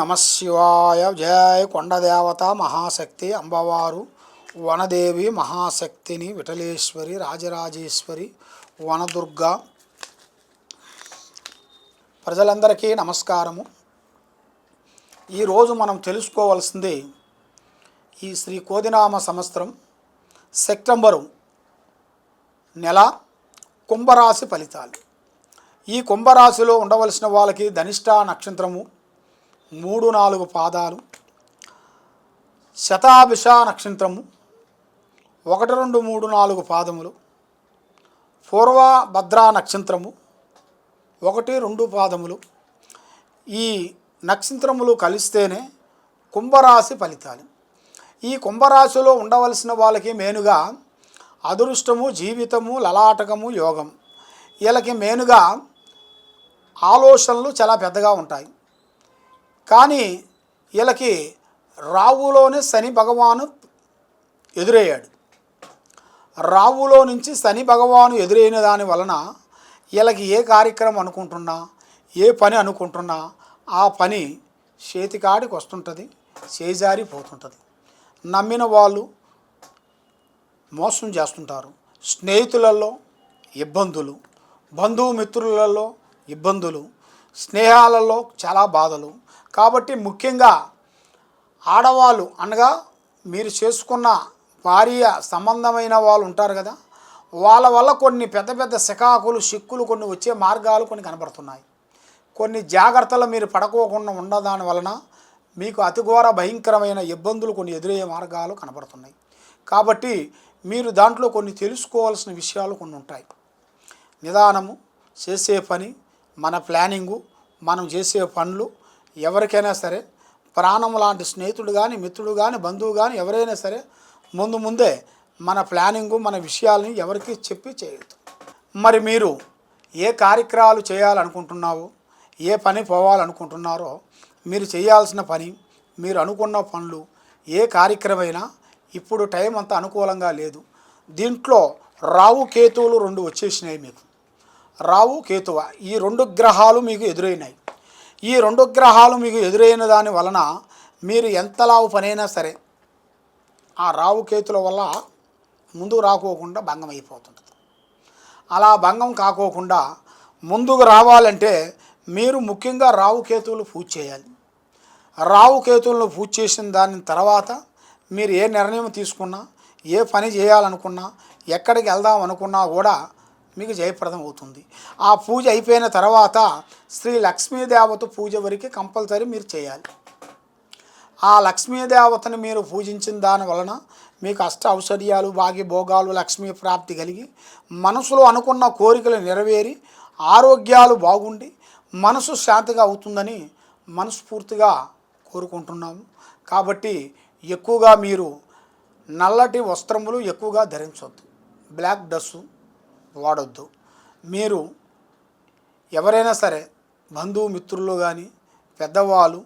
నమశివాయ జయ కొండదేవత మహాశక్తి అంబవారు వనదేవి మహాశక్తిని విఠలేశ్వరి రాజరాజేశ్వరి వనదుర్గ. ప్రజలందరికీ నమస్కారము. ఈరోజు మనం తెలుసుకోవాల్సింది ఈ శ్రీ కోదినామ సంవత్సరం సెప్టెంబరు నెల కుంభరాశి ఫలితాలు. ఈ కుంభరాశిలో ఉండవలసిన వాళ్ళకి ధనిష్ట నక్షత్రము మూడు నాలుగు పాదాలు శతాభిష నక్షత్రము ఒకటి రెండు మూడు నాలుగు పాదములు పూర్వ భద్రా నక్షత్రము ఒకటి రెండు పాదములు. ఈ నక్షత్రములు కలిస్తేనే కుంభరాశి ఫలితాలు. ఈ కుంభరాశిలో ఉండవలసిన వాళ్ళకి మెయిన్గా అదృష్టము జీవితము లలాటకము యోగం. వీళ్ళకి మెయిన్గా ఆలోచనలు చాలా పెద్దగా ఉంటాయి. కానీ వీళ్ళకి రావులోనే శని భగవాను ఎదురయ్యాడు. రావులో నుంచి శని భగవాను ఎదురైన దాని వలన వీళ్ళకి ఏ కార్యక్రమం అనుకుంటున్నా ఏ పని అనుకుంటున్నా ఆ పని చేతికాడికి వస్తుంటుంది చేజారిపోతుంటుంది. నమ్మిన వాళ్ళు మోసం చేస్తుంటారు. స్నేహితులలో ఇబ్బందులు బంధుమిత్రులలో ఇబ్బందులు స్నేహాలలో చాలా బాధలు కాబట్టి ముఖ్యంగా ఆడవాళ్ళు అనగా మీరు చేసుకున్న భార్య సంబంధమైన వాళ్ళు ఉంటారు కదా వాళ్ళ వల్ల కొన్ని పెద్ద పెద్ద శకాకులు సిక్కులు కొన్ని వచ్చే మార్గాలు కొన్ని కనబడుతున్నాయి. కొన్ని జాగ్రత్తలు మీరు పడకోకుండా ఉండదాని వలన మీకు అతి ఘోర భయంకరమైన ఇబ్బందులు కొన్ని ఎదురయ్యే మార్గాలు కనబడుతున్నాయి. కాబట్టి మీరు దాంట్లో కొన్ని తెలుసుకోవాల్సిన విషయాలు కొన్ని ఉంటాయి. నిదానము చేసే పని మన ప్లానింగు మనం చేసే పనులు ఎవరికైనా సరే ప్రాణం లాంటి స్నేహితుడు కానీ మిత్రుడు కానీ బంధువు కానీ ఎవరైనా సరే ముందు ముందే మన ప్లానింగు మన విషయాలని ఎవరికి చెప్పి చేయొద్దు. మరి మీరు ఏ కార్యక్రమాలు చేయాలనుకుంటున్నావో ఏ పని పోవాలనుకుంటున్నారో మీరు చేయాల్సిన పని మీరు అనుకున్న పనులు ఏ కార్యక్రమైనా ఇప్పుడు టైం అంత అనుకూలంగా లేదు. దీంట్లో రావు కేతువులు రెండు వచ్చేసినాయి మీకు. రావు కేతువ ఈ రెండు గ్రహాలు మీకు ఎదురైనాయి. ఈ రెండు గ్రహాలు మీకు ఎదురైన దాని వలన మీరు ఎంత లావు పనైనా సరే ఆ రావు కేతుల వల్ల ముందుకు రాకోకుండా భంగం అయిపోతుంటుంది. అలా భంగం కాకోకుండా ముందుకు రావాలంటే మీరు ముఖ్యంగా రావు కేతువులు పూజ చేయాలి. రావు కేతువులను పూజ చేసిన దాని తర్వాత మీరు ఏ నిర్ణయం తీసుకున్నా ఏ పని చేయాలనుకున్నా ఎక్కడికి వెళ్దాం అనుకున్నా కూడా మీకు జయప్రదం అవుతుంది. ఆ పూజ అయిపోయిన తర్వాత శ్రీ లక్ష్మీదేవత పూజ వరకు కంపల్సరీ మీరు చేయాలి. ఆ లక్ష్మీదేవతను మీరు పూజించిన దాని వలన మీకు అష్ట ఔషధ్యాలు భాగ్యభోగాలు లక్ష్మీ ప్రాప్తి కలిగి మనసులో అనుకున్న కోరికలు నెరవేరి ఆరోగ్యాలు బాగుండి మనసు శాంతిగా అవుతుందని మనస్ఫూర్తిగా కోరుకుంటున్నాము. కాబట్టి ఎక్కువగా మీరు నల్లటి వస్త్రములు ఎక్కువగా ధరించవద్దు బ్లాక్ డ్రెస్సు వాడొద్దు. మీరు ఎవరైనా సరే బంధుమిత్రులు కానీ పెద్దవాళ్ళు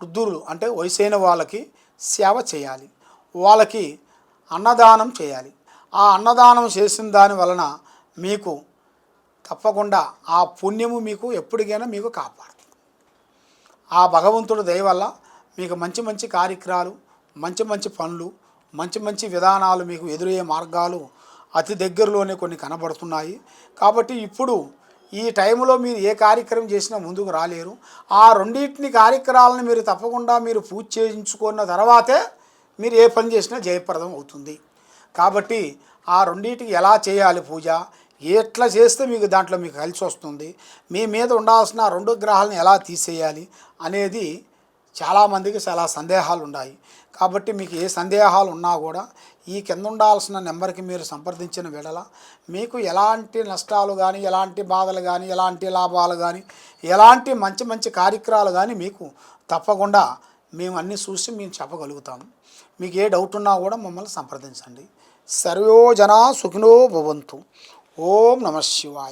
వృద్ధులు అంటే వయసైన వాళ్ళకి సేవ చేయాలి. వాళ్ళకి అన్నదానం చేయాలి. ఆ అన్నదానం చేసిన దాని వలన మీకు తప్పకుండా ఆ పుణ్యము మీకు ఎప్పటికైనా మీకు కాపాడుతుంది. ఆ భగవంతుడు దయ వల్ల మీకు మంచి మంచి కార్యక్రమాలు మంచి మంచి పనులు మంచి మంచి విధానాలు మీకు ఎదురయ్యే మార్గాలు అతి దగ్గరలోనే కొన్ని కనబడుతున్నాయి. కాబట్టి ఇప్పుడు ఈ టైంలో మీరు ఏ కార్యక్రమం చేసినా ముందుకు రాలేరు. ఆ రెండింటిని కార్యక్రమాలను మీరు తప్పకుండా మీరు పూజ చేయించుకున్న తర్వాతే మీరు ఏ పని చేసినా జయప్రదం అవుతుంది. కాబట్టి ఆ రెండింటికి ఎలా చేయాలి పూజ? ఎట్లా చేస్తే మీకు దాంట్లో మీకు కలిసి వస్తుంది? మీ మీద ఉండాల్సిన రెండు గ్రహాలను ఎలా తీసేయాలి? అనేది చాలామందికి చాలా సందేహాలు ఉన్నాయి కాబట్టి మీకు ఏ సందేహాలు ఉన్నా కూడా ఈ కింద ఉండాల్సిన నెంబర్కి మీరు సంప్రదించిన విడల మీకు ఎలాంటి నష్టాలు కానీ ఎలాంటి బాధలు కానీ ఎలాంటి లాభాలు కానీ ఎలాంటి మంచి మంచి కార్యక్రమాలు కానీ మీకు తప్పకుండా మేము అన్నీ చూసి మేము చెప్పగలుగుతాము మీకు ఏ డౌట్ ఉన్నా కూడా మమ్మల్ని సంప్రదించండి. సర్వోజన సుఖినో భవంతు. ఓం నమ శివాయ.